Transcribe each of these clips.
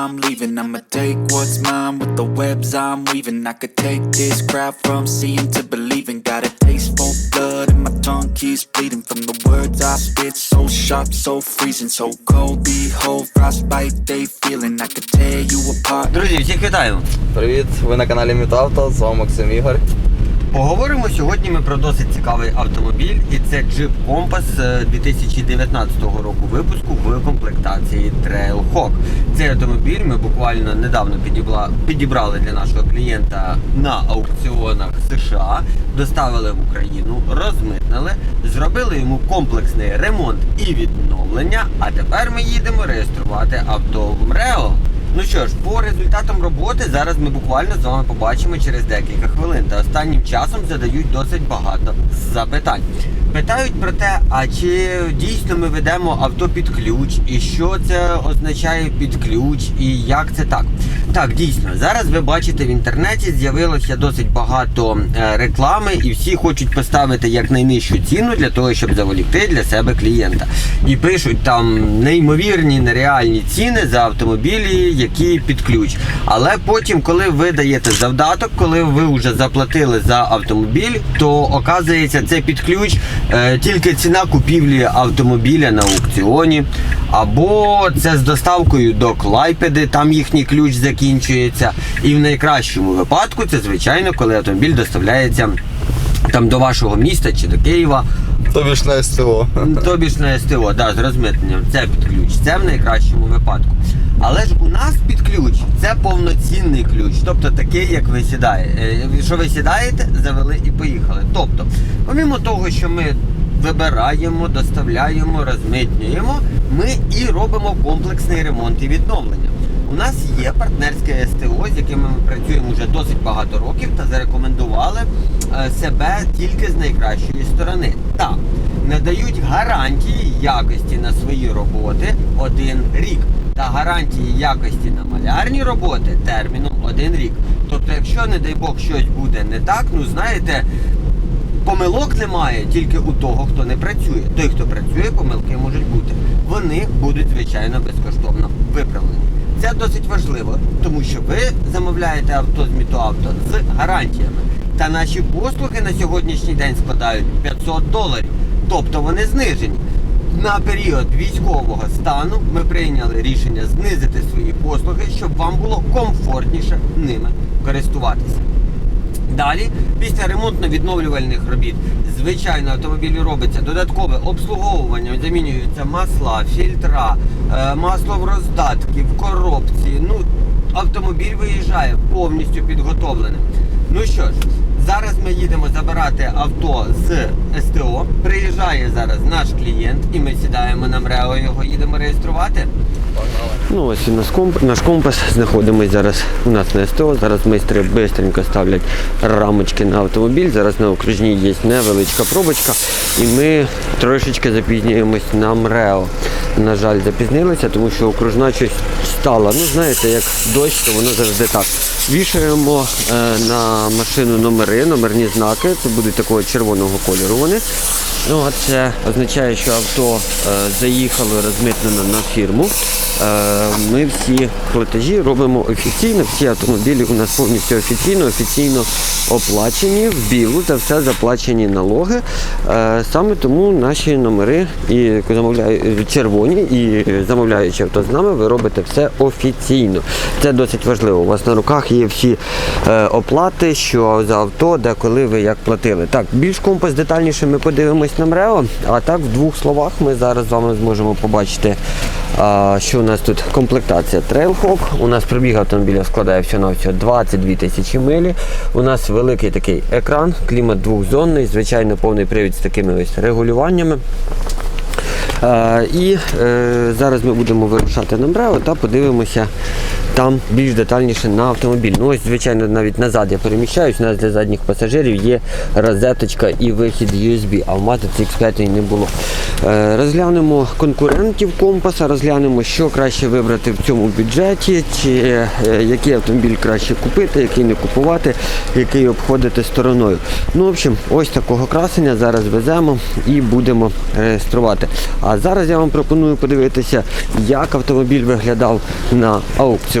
I'm leaving. I'ma take what's mine with the webs I'm weaving. I could take this crowd from seeing to believing. Got a taste for blood and my tongue keeps bleeding from the words I spit. So sharp, so freezing, so cold. Behold, frostbite they feeling. I could tear you apart. Друзі, всіх вітаю! Привіт, ви на каналі Мітавто, з вами Максим Ігор. Поговоримо сьогодні ми про досить цікавий автомобіль, і це Jeep Compass е, 2019 року випуску в комплектації Trailhawk. Цей автомобіль ми буквально недавно підібрали для нашого клієнта на аукціонах США, доставили в Україну, розмитнили, зробили йому комплексний ремонт і відновлення. А тепер ми їдемо реєструвати авто в МРЕО. Ну що ж, по результатам роботи зараз ми буквально з вами побачимо через декілька хвилин. Та останнім часом задають досить багато запитань. Питають про те, а чи дійсно ми ведемо авто під ключ, і що це означає під ключ, і як це так. Так, дійсно, зараз ви бачите в інтернеті з'явилося досить багато е, реклами, і всі хочуть поставити як найнижчу ціну для того, щоб заволікти для себе клієнта. І пишуть там неймовірні, нереальні ціни за автомобілі, які під ключ. Але потім, коли ви даєте завдаток, коли ви вже заплатили за автомобіль, то оказується це під ключ тільки ціна купівлі автомобіля на аукціоні, або це з доставкою до Клайпеди, там їхній ключ закінчується. І в найкращому випадку це звичайно, коли автомобіль доставляється там до вашого міста чи до Києва. Тобі ж на СТО. Тобі ж на СТО, да, з розмитненням, це під ключ, це в найкращому випадку. Але ж у нас під ключ це повноцінний ключ, тобто такий, як ви сідаєте. Що ви сідаєте, завели і поїхали. Тобто, помімо того, що ми вибираємо, доставляємо, розмитнюємо, ми і робимо комплексний ремонт і відновлення. У нас є партнерське СТО, з якими ми працюємо вже досить багато років та зарекомендували е, себе тільки з найкращої сторони. Так, надають гарантії якості на свої роботи один рік. Та гарантії якості на малярні роботи терміном один рік. Тобто, якщо, не дай Бог, щось буде не так, ну знаєте, Помилок немає тільки у того, хто не працює. Той, хто працює, помилки можуть бути. Вони будуть, звичайно, безкоштовно виправлені. Це досить важливо, тому що ви замовляєте авто з Мітоавто з гарантіями. Та наші послуги на сьогоднішній день складають 500 доларів. Тобто вони знижені. На період військового стану ми прийняли рішення знизити свої послуги, щоб вам було комфортніше ними користуватися. Далі, після ремонтно-відновлювальних робіт, звичайно, автомобілю робиться додаткове обслуговування, замінюються масла, фільтра, е, масло в роздатки, в коробці. Ну, автомобіль виїжджає повністю підготовленим. Ну що ж, зараз ми їдемо забирати авто з СТО. Приїжджає зараз наш клієнт, і ми сідаємо на МРЕО, його їдемо реєструвати. Ну ось і наш компас, наш компас. Знаходимось зараз у нас на СТО. Зараз майстри швидко ставлять рамочки на автомобіль. Зараз на окружній є невеличка пробочка. І ми трошечки запізнюємось на МРЕО. На жаль, запізнилися, тому що окружна щось стала. Ну, знаєте, як дощ, то воно завжди так. Вішаємо е, на машину номери, номерні знаки. Це будуть такого червоного кольору вони. Ну, а це означає, що авто е, заїхало розмитнено на фірму. Е, ми всі платежі робимо офіційно. Всі автомобілі у нас повністю офіційно, офіційно оплачені в білу та все заплачені налоги. Е, саме тому наші номери і замовляють червоні і замовляючи авто з нами, ви робите все офіційно. Це досить важливо. У вас на руках є всі е, оплати, що за авто, де коли ви як платили. Так, більш компас детальніше ми подивимось на МРЕО, а так в двох словах ми зараз з вами зможемо побачити, а, що у нас тут комплектація Trailhawk. У нас пробіг автомобіля складає всього на всього 22 тисячі милі. У нас великий такий екран, клімат двохзонний, звичайно, повний привід з такими ось регулюваннями. І е, зараз ми будемо вирушати на Браво та подивимося, там більш детальніше на автомобіль. Ну ось, звичайно, навіть назад я переміщаюсь. У нас для задніх пасажирів є розеточка і вихід USB, а в матиці X5 не було. Е, розглянемо конкурентів компаса, розглянемо, що краще вибрати в цьому бюджеті, чи е, який автомобіль краще купити, який не купувати, який обходити стороною. Ну, в общем, ось такого красення зараз веземо і будемо реєструвати. А зараз я вам пропоную подивитися, як автомобіль виглядав на аукціоні.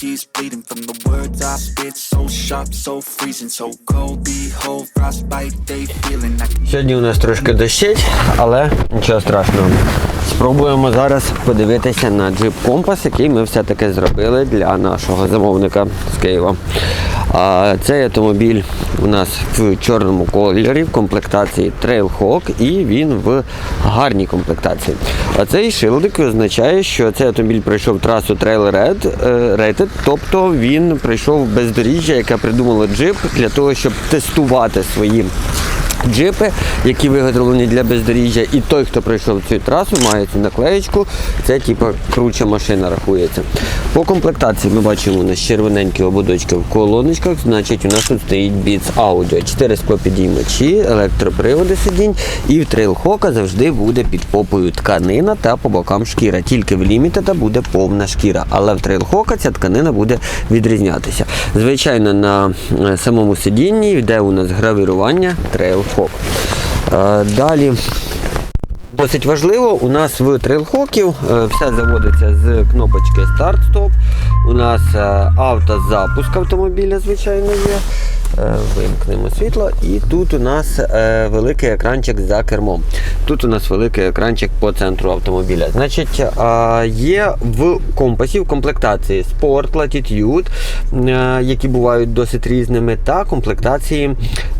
keeps bleeding from the words I spit. So sharp, so freezing, so cold. Behold, frostbite, they feeling. Сьогодні у нас трошки дощить, але нічого страшного. Спробуємо зараз подивитися на джип компас, який ми все-таки зробили для нашого замовника з Києва. А цей автомобіль у нас в чорному кольорі, в комплектації Trailhawk, і він в гарній комплектації. А цей шилдик означає, що цей автомобіль пройшов трасу Trail Red, е, Rated, тобто він пройшов бездоріжжя, яке придумало джип для того, щоб тестувати свої джипи, які виготовлені для бездоріжжя, і той, хто пройшов цю трасу, має цю наклеєчку. Це типу круча машина рахується. По комплектації ми бачимо у нас червоненькі ободочки в колоночках, значить у нас тут стоїть Beats Audio, 4 склопідіймачі, електроприводи сидінь, і в трейлхока завжди буде під попою тканина та по бокам шкіра. Тільки в лімітеда буде повна шкіра, але в трейлхока ця тканина буде відрізнятися. Звичайно, на е, самому сидінні йде у нас гравірування трейлхок. Е, Далі Досить важливо, у нас в трейлхоків е, все заводиться з кнопочки старт-стоп. У нас е, автозапуск автомобіля, звичайно, є. Е, Вимкнемо світло. І тут у нас е, великий екранчик за кермом. Тут у нас великий екранчик по центру автомобіля. Значить, е, є в компасі в комплектації Sport, Latitude, е, які бувають досить різними, та комплектації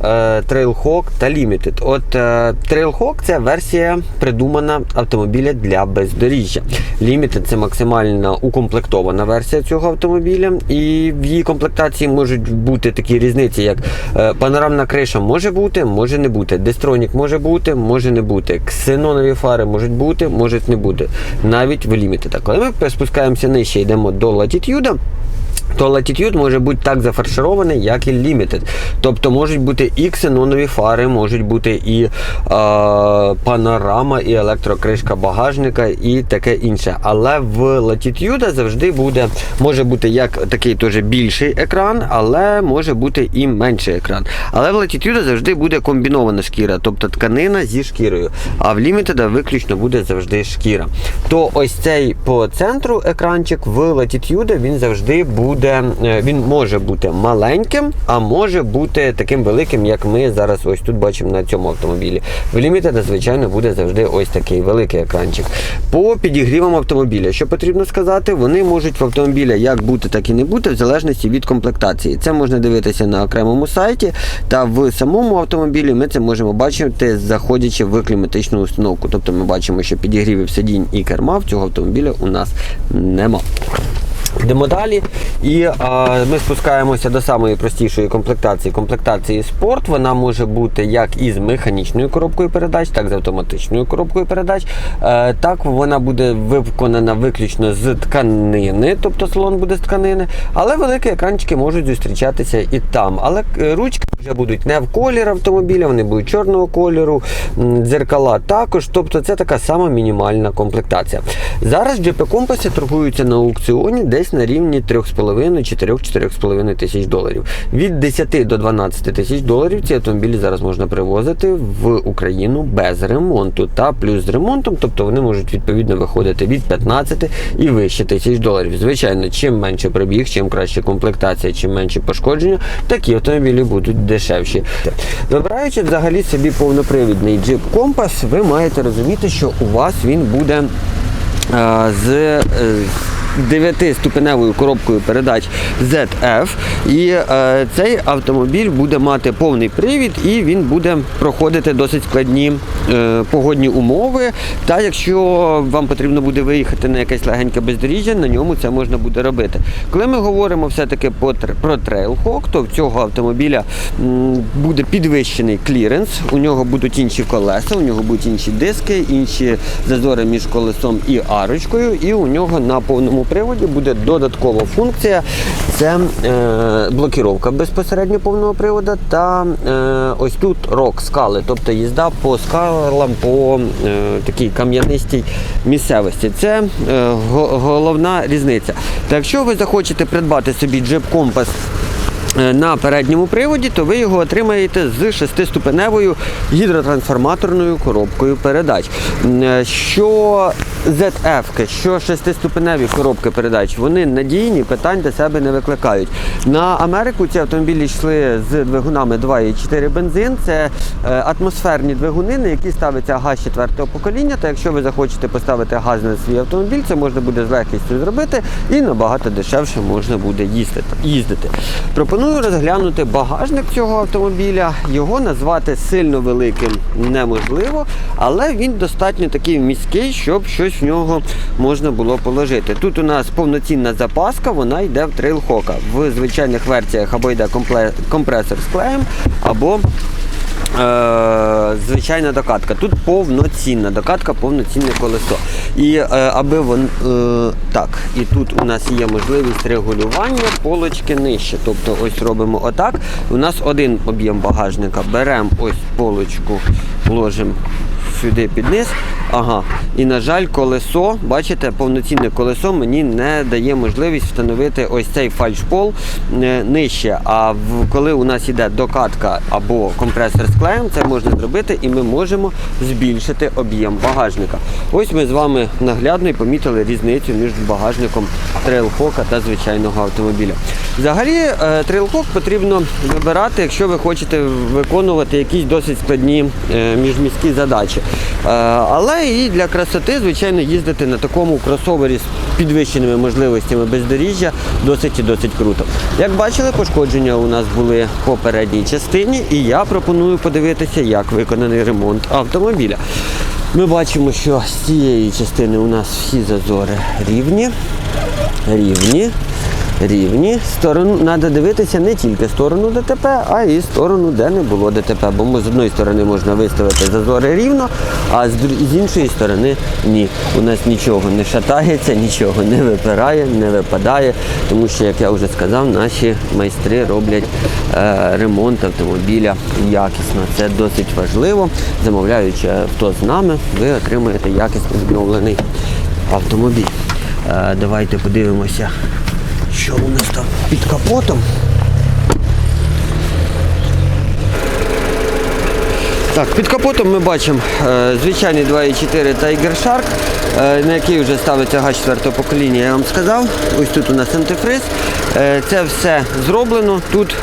е, Trailhawk та Limited. От е, Trailhawk це версія придумана автомобіля для бездоріжжя. Limited це максимально укомплектована версія цього автомобіля, і в її комплектації можуть бути такі різниці, як е, панорамна криша може бути, може не бути. Дестронік може бути, може не бути. Ксенонові фари можуть бути, можуть не бути. Навіть в Limited. Коли ми спускаємося нижче, йдемо до Latitude, то Latitude може бути так зафарширований, як і Limited. Тобто можуть бути і ксенонові фари, можуть бути і е, панорама, і електрокришка багажника, і таке інше. Але в Latitude завжди буде, може бути як такий теж більший екран, але може бути і менший екран. Але в Latitude завжди буде комбінована шкіра, тобто тканина зі шкірою. А в Limited виключно буде завжди шкіра. То ось цей по центру екранчик в Latitude він завжди буде, е, він може бути маленьким, а може бути таким великим, як ми зараз ось тут бачимо на цьому автомобілі. В Limited, звичайно, буде завжди ось такий великий екранчик. По підігрівам автомобіля, що потрібно сказати, вони можуть в автомобіля як бути, так і не бути, в залежності від комплектації. Це можна дивитися на окремому сайті, та в самому автомобілі ми це можемо бачити, заходячи в кліматичну установку. Тобто ми бачимо, що підігрівів сидінь і керма в цього автомобіля у нас нема. Йдемо далі, і а, ми спускаємося до самої простішої комплектації. Комплектації спорт. Вона може бути як із механічною коробкою передач, так і з автоматичною коробкою передач. Е, так вона буде виконана виключно з тканини, тобто салон буде з тканини. Але великі екранчики можуть зустрічатися і там. Але ручка ручки вже будуть не в колір автомобіля, вони будуть чорного кольору, дзеркала також. Тобто це така сама мінімальна комплектація. Зараз GP компаси торгуються на аукціоні десь на рівні 3,5-4-4,5 тисяч доларів. Від 10 до 12 тисяч доларів ці автомобілі зараз можна привозити в Україну без ремонту та плюс з ремонтом, тобто вони можуть відповідно виходити від 15 і вище тисяч доларів. Звичайно, чим менше пробіг, чим краще комплектація, чим менше пошкодження, такі автомобілі будуть дешевші. Вибираючи взагалі собі повнопривідний джип компас, ви маєте розуміти, що у вас він буде е, з е, 9-ступеневою коробкою передач ZF. І е, цей автомобіль буде мати повний привід і він буде проходити досить складні е, погодні умови. Та якщо вам потрібно буде виїхати на якесь легеньке бездоріжжя, на ньому це можна буде робити. Коли ми говоримо все-таки про Trailhawk, то в цього автомобіля буде підвищений кліренс, у нього будуть інші колеса, у нього будуть інші диски, інші зазори між колесом і арочкою, і у нього на повному приводі буде додаткова функція. Це е, блокіровка безпосередньо повного приводу та е, ось тут рок скали, тобто їзда по скалам по е, такій кам'янистій місцевості. Це е, головна різниця. Та якщо ви захочете придбати собі джип компас е, на передньому приводі, то ви його отримаєте з шестиступеневою гідротрансформаторною коробкою передач. Е, Що ZF, що шестиступеневі коробки передач, вони надійні, питань до себе не викликають. На Америку ці автомобілі йшли з двигунами 2,4 бензин. Це е, атмосферні двигуни, на які ставиться газ четвертого покоління. Та якщо ви захочете поставити газ на свій автомобіль, це можна буде з легкістю зробити і набагато дешевше можна буде їздити. Пропоную розглянути багажник цього автомобіля. Його назвати сильно великим неможливо, але він достатньо такий міський, щоб щось в нього можна було положити. Тут у нас повноцінна запаска, вона йде в трейлхока. В звичайних версіях або йде компресор з клеєм, або Е, звичайна докатка. Тут повноцінна докатка, повноцінне колесо. І е, аби вон е, так, і тут у нас є можливість регулювання полочки нижче. Тобто ось робимо отак. У нас один об'єм багажника. Беремо ось полочку, ложимо сюди під. Ага. І на жаль, колесо, бачите, повноцінне колесо мені не дає можливість встановити ось цей фальшпол е, нижче. А коли у нас іде докатка або компресор з клеєм, це можна зробити і ми можемо збільшити об'єм багажника. Ось ми з вами наглядно і помітили різницю між багажником трейлхока та звичайного автомобіля. Взагалі, е, трейлхок потрібно вибирати, якщо ви хочете виконувати якісь досить складні е, міжміські задачі. Е, Але і для красоти, звичайно, їздити на такому кросовері з підвищеними можливостями бездоріжжя досить і досить круто. Як бачили, пошкодження у нас були по передній частині, і я пропоную подивитися, як виконаний ремонт автомобіля. Ми бачимо, що з цієї частини у нас всі зазори рівні, рівні. Рівні. Сторону треба дивитися не тільки сторону ДТП, а і сторону, де не було ДТП. Бо з одної сторони можна виставити зазори рівно, а з, іншої сторони ні. У нас нічого не шатається, нічого не випирає, не випадає. Тому що, як я вже сказав, наші майстри роблять е, ремонт автомобіля якісно. Це досить важливо. Замовляючи авто з нами, ви отримаєте якісно відновлений автомобіль. Е, давайте подивимося. Що у нас там під капотом? Так, під капотом ми бачимо е, звичайний 2.4 Tiger Shark, е, на який вже ставиться газ 4 покоління, я вам сказав. Ось тут у нас антифриз. Е, це все зроблено. Тут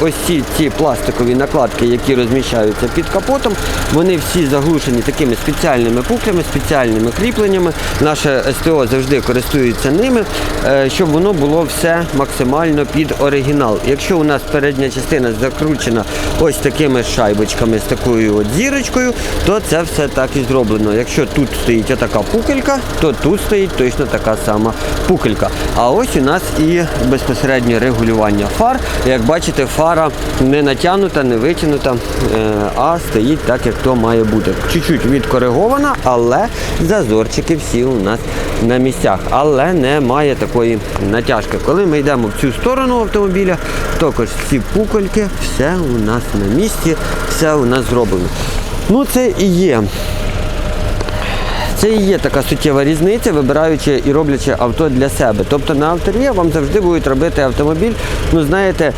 ось ці, ці пластикові накладки, які розміщаються під капотом, вони всі заглушені такими спеціальними пуклями, спеціальними кріпленнями. Наше СТО завжди користується ними, щоб воно було все максимально під оригінал. Якщо у нас передня частина закручена ось такими шайбочками з такою от зірочкою, то це все так і зроблено. Якщо тут стоїть отака пукелька, то тут стоїть точно така сама пукелька. А ось у нас і безпосередньо регулювання фар. Як бачите, фара не натягнута, не витягнута, е, а стоїть так, як то має бути. Чуть-чуть відкоригована, але зазорчики всі у нас на місцях. Але немає такої натяжки. Коли ми йдемо в цю сторону автомобіля, також всі пукольки, все у нас на місці, все у нас зроблено. Ну це і є це і є така суттєва різниця, вибираючи і роблячи авто для себе. Тобто на авторія вам завжди будуть робити автомобіль. Ну знаєте,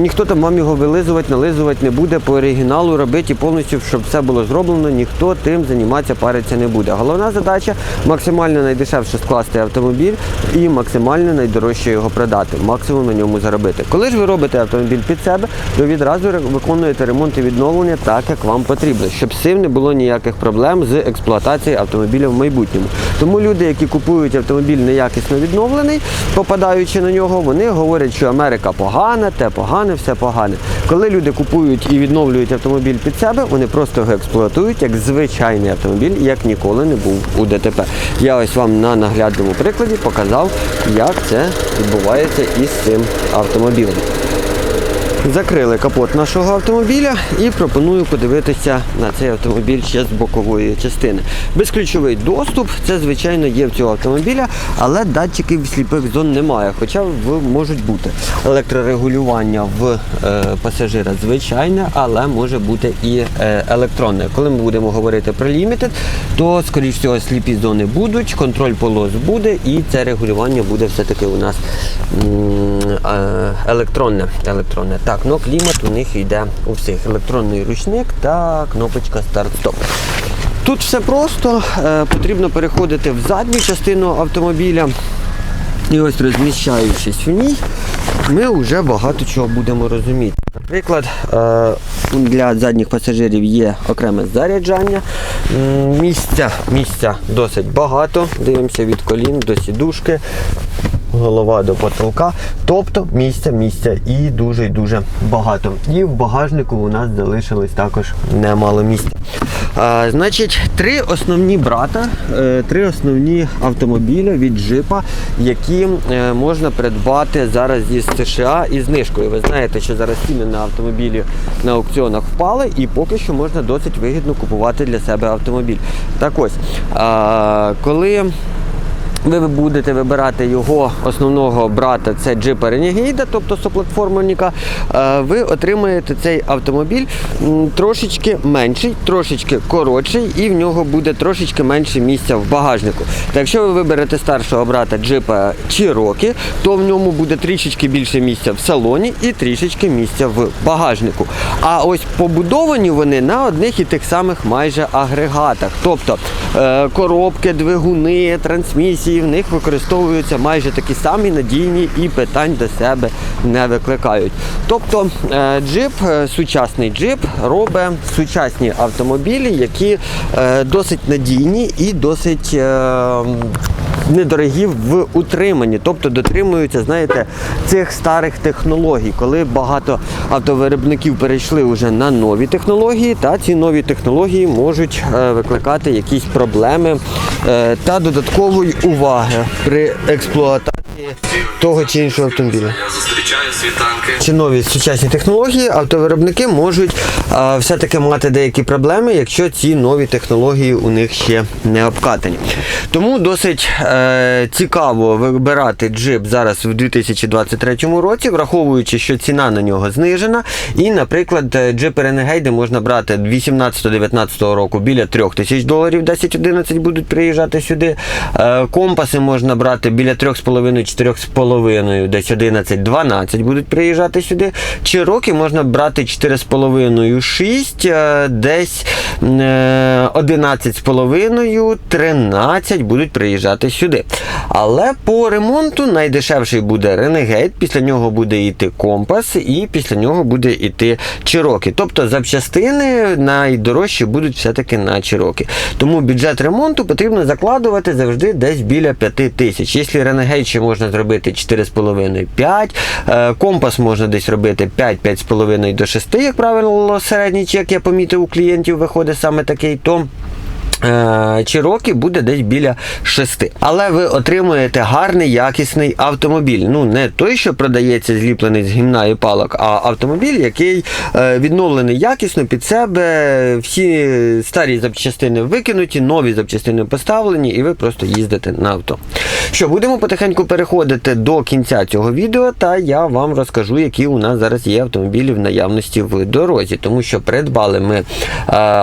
ніхто там вам його вилизувати, нализувати не буде по оригіналу робити і повністю, щоб все було зроблено, ніхто тим займатися, париться не буде. Головна задача максимально найдешевше скласти автомобіль і максимально найдорожче його продати, максимум на ньому заробити. Коли ж ви робите автомобіль під себе, то відразу виконуєте ремонт і відновлення так, як вам потрібно, щоб з цим не було ніяких проблем з експлуатацією автомобіля автомобіля в майбутньому. Тому люди, які купують автомобіль неякісно відновлений, попадаючи на нього, вони говорять, що Америка погана, те погане, все погане. Коли люди купують і відновлюють автомобіль під себе, вони просто його експлуатують як звичайний автомобіль, як ніколи не був у ДТП. Я ось вам на наглядному прикладі показав, як це відбувається із цим автомобілем. Закрили капот нашого автомобіля і пропоную подивитися на цей автомобіль ще з бокової частини. Безключовий доступ, це звичайно є в цього автомобіля, але датчиків сліпих зон немає, хоча можуть бути. Електрорегулювання в е, пасажира звичайне, але може бути і е, електронне. Коли ми будемо говорити про Limited, то скоріш всього сліпі зони будуть, контроль полос буде, і це регулювання буде все-таки у нас е, електронне. електронне. Так, ну клімат у них йде у всіх. Електронний ручник та кнопочка старт-стоп. Тут все просто, е, потрібно переходити в задню частину автомобіля. І ось розміщаючись в ній, ми вже багато чого будемо розуміти. Наприклад, е, для задніх пасажирів є окреме заряджання. Місця, місця досить багато. Дивимося від колін до сідушки, голова до потолка. Тобто місця, місця і дуже і дуже багато. І в багажнику у нас залишилось також немало місця. А, значить, три основні брата, е, три основні автомобіля від джипа, які е, можна придбати зараз із США із знижкою. Ви знаєте, що зараз ціни на автомобілі на аукціонах впали, і поки що можна досить вигідно купувати для себе автомобіль. Так ось, а, коли ви будете вибирати його основного брата, це джипа Renegade, тобто соплатформерника, е, ви отримаєте цей автомобіль трошечки менший, трошечки коротший, і в нього буде трошечки менше місця в багажнику. Та якщо ви виберете старшого брата джипа Cherokee, то в ньому буде трішечки більше місця в салоні і трішечки місця в багажнику. А ось побудовані вони на одних і тих самих майже агрегатах. Тобто е, коробки, двигуни, трансмісії в них використовуються майже такі самі надійні і питань до себе не викликають. Тобто е, джип, е, сучасний джип робить сучасні автомобілі, які е, досить надійні і досить. Недорогі в утриманні, тобто дотримуються, знаєте, цих старих технологій, коли багато автовиробників перейшли вже на нові технології, та ці нові технології можуть е, викликати якісь проблеми е, та додаткової уваги при експлуатації того чи іншого автомобіля чи нові сучасні технології, автовиробники можуть все-таки мати деякі проблеми, якщо ці нові технології у них ще не обкатані. Тому досить е, цікаво вибирати джип зараз в 2023 році, враховуючи, що ціна на нього знижена. І, наприклад, е, джипи Renegade можна брати 18-19 року біля 3000 доларів, 10-11 будуть приїжджати сюди. Е, компаси можна брати біля 3,5-4,5, десь 11-12 будуть приїжджати сюди. Чироки можна брати 4,5-6, е, десь е, 11,5, 13 будуть приїжджати сюди. Але по ремонту найдешевший буде Renegade, після нього буде йти компас, і після нього буде йти Чироки. Тобто запчастини найдорожчі будуть все-таки на Чироки. Тому бюджет ремонту потрібно закладувати завжди десь біля 5 тисяч. Якщо Renegade ще можна зробити 4,5-5, е, компас можна десь робити 5-5,5 до 6, як правило, середній чек я помітив у клієнтів виходить саме такий, то Чирокі буде десь біля 6. Але ви отримуєте гарний якісний автомобіль. Ну, не той, що продається зліплений з гімна і палок, а автомобіль, який е, відновлений якісно під себе. Всі старі запчастини викинуті, нові запчастини поставлені, і ви просто їздите на авто. Що, будемо потихеньку переходити до кінця цього відео, та я вам розкажу, які у нас зараз є автомобілі в наявності в дорозі. Тому що придбали ми е,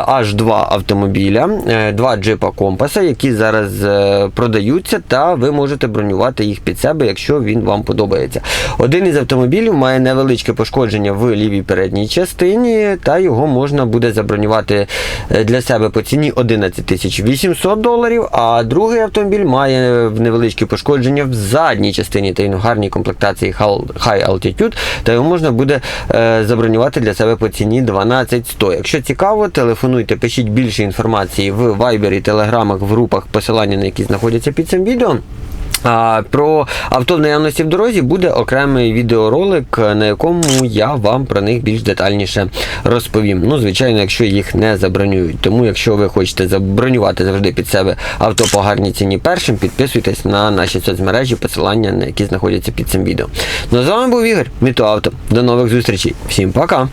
аж два автомобіля. Е, Два джипа компаса, які зараз е, продаються, та ви можете бронювати їх під себе, якщо він вам подобається. Один із автомобілів має невеличке пошкодження в лівій передній частині, та його можна буде забронювати е, для себе по ціні 11 тисяч 800 доларів. А другий автомобіль має невеличкій невеличкі пошкодження в задній частині та й гарній комплектації High Altitude, та його можна буде е, забронювати для себе по ціні 12100. Якщо цікаво, телефонуйте, пишіть більше інформації в Viber і Телеграмах в групах, посилання на які знаходяться під цим відео. А про авто в наявності в дорозі буде окремий відеоролик, на якому я вам про них більш детальніше розповім. Ну, звичайно, якщо їх не забронюють. Тому, якщо ви хочете забронювати завжди під себе авто по гарній ціні першим, підписуйтесь на наші соцмережі, посилання на які знаходяться під цим відео. Ну а з вами був Ігор, Мітоавто. До нових зустрічей. Всім пока!